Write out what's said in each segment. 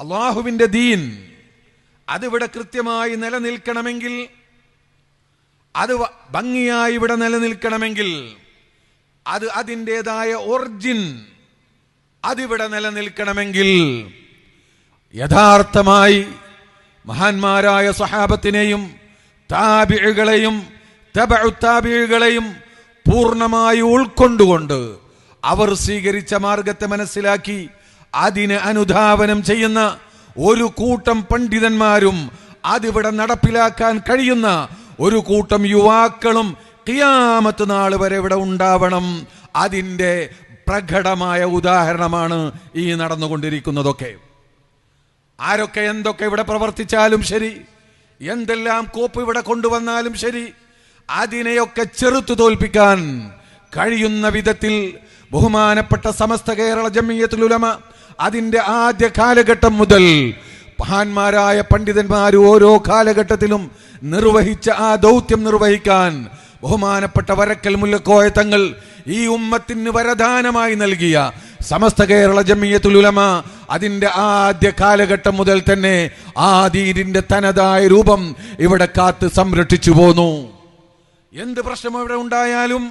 അള്ളാഹുവിന്റെ ദീൻ അതിവിടെ കൃത്യമായി നിലനിൽക്കണമെങ്കിൽ അത് ഭംഗിയായി ഇവിടെ നിലനിൽക്കണമെങ്കിൽ അത് അതിന്റെതായ ഒറിജിൻ അതിവിടെ നിലനിൽക്കണമെങ്കിൽ യഥാർത്ഥമായി മഹാന്മാരായ സഹാബത്തിനെയും താബിഴുകളെയും തബഴുത്താബിഴുകളെയും പൂർണമായി ഉൾക്കൊണ്ടുകൊണ്ട് അവർ സ്വീകരിച്ച മാർഗത്തെ മനസ്സിലാക്കി അതിനെ അനുധാവനം ചെയ്യുന്ന ഒരു കൂട്ടം പണ്ഡിതന്മാരും അതിവിടെ നടപ്പിലാക്കാൻ കഴിയുന്ന ഒരു കൂട്ടം യുവാക്കളും കിയാമത്ത് നാൾ വരെ ഇവിടെ ഉണ്ടാവണം. അതിന്റെ പ്രകടമായ ഉദാഹരണമാണ് ഈ നടന്നുകൊണ്ടിരിക്കുന്നതൊക്കെ. ആരൊക്കെ എന്തൊക്കെ ഇവിടെ പ്രവർത്തിച്ചാലും ശരി എന്തെല്ലാം കോപ്പ് ഇവിടെ കൊണ്ടുവന്നാലും ശരി അതിനെയൊക്കെ ചെറുത്തു തോൽപ്പിക്കാൻ കഴിയുന്ന വിധത്തിൽ ബഹുമാനപ്പെട്ട സമസ്ത കേരള ജമിയത്തുൽ അതിന്റെ ആദ്യ കാലഘട്ടം മുതൽ മഹാന്മാരായ പണ്ഡിതന്മാർ ഓരോ കാലഘട്ടത്തിലും നിർവഹിച്ച ആ ദൗത്യം നിർവഹിക്കാൻ ബഹുമാനപ്പെട്ട വരക്കൽ മുല്ലക്കോയ തങ്ങൾ ഈ ഉമ്മത്തിന് വരദാനമായി നൽകിയ സമസ്ത കേരള ജമീയത്തുലുലമ അതിന്റെ ആദ്യ കാലഘട്ടം മുതൽ തന്നെ ആ ദീനിന്റെ തനതായ രൂപം ഇവിടെ കാത്ത് സംരക്ഷിച്ചു പോന്നു. എന്ത് പ്രശ്നം ഇവിടെ ഉണ്ടായാലും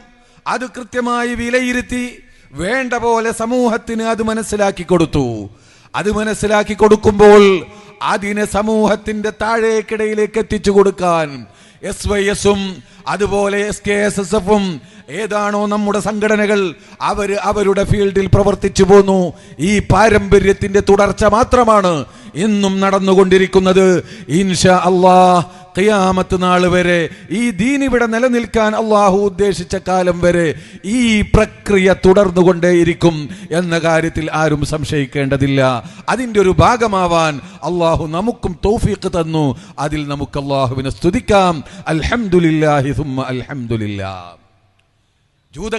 അത് കൃത്യമായി വിലയിരുത്തി വേണ്ട പോലെ സമൂഹത്തിന് അത് മനസ്സിലാക്കി കൊടുത്തു. അത് മനസ്സിലാക്കി കൊടുക്കുമ്പോൾ അതിനെ സമൂഹത്തിന്റെ താഴേക്കിടയിലേക്ക് എത്തിച്ചു കൊടുക്കാൻ എസ് വൈ എസും അതുപോലെ എസ് കെ എസ് എസ് എഫും ഏതാണോ നമ്മുടെ സംഘടനകൾ അവർ അവരുടെ ഫീൽഡിൽ പ്രവർത്തിച്ചു പോന്നു. ഈ പാരമ്പര്യത്തിന്റെ തുടർച്ച മാത്രമാണ് ഇന്നും നടന്നുകൊണ്ടിരിക്കുന്നത്. ഇൻഷ അള്ളാഹ് ഖിയാമത്ത് നാൾ വരെ ഈ ദീനിവിടെ നിലനിൽക്കാൻ അള്ളാഹു ഉദ്ദേശിച്ച കാലം വരെ ഈ പ്രക്രിയ തുടർന്നുകൊണ്ടേയിരിക്കും എന്ന കാര്യത്തിൽ ആരും സംശയിക്കേണ്ടതില്ല. അതിന്റെ ഒരു ഭാഗമാവാൻ അള്ളാഹു നമുക്കും തൗഫീഖ് തന്നു. അതിൽ നമുക്ക് അള്ളാഹുവിനെ സ്തുതിക്കാം. അൽഹംദുലില്ലാഹി സുമ്മ അൽഹംദുലില്ലാ ജൂത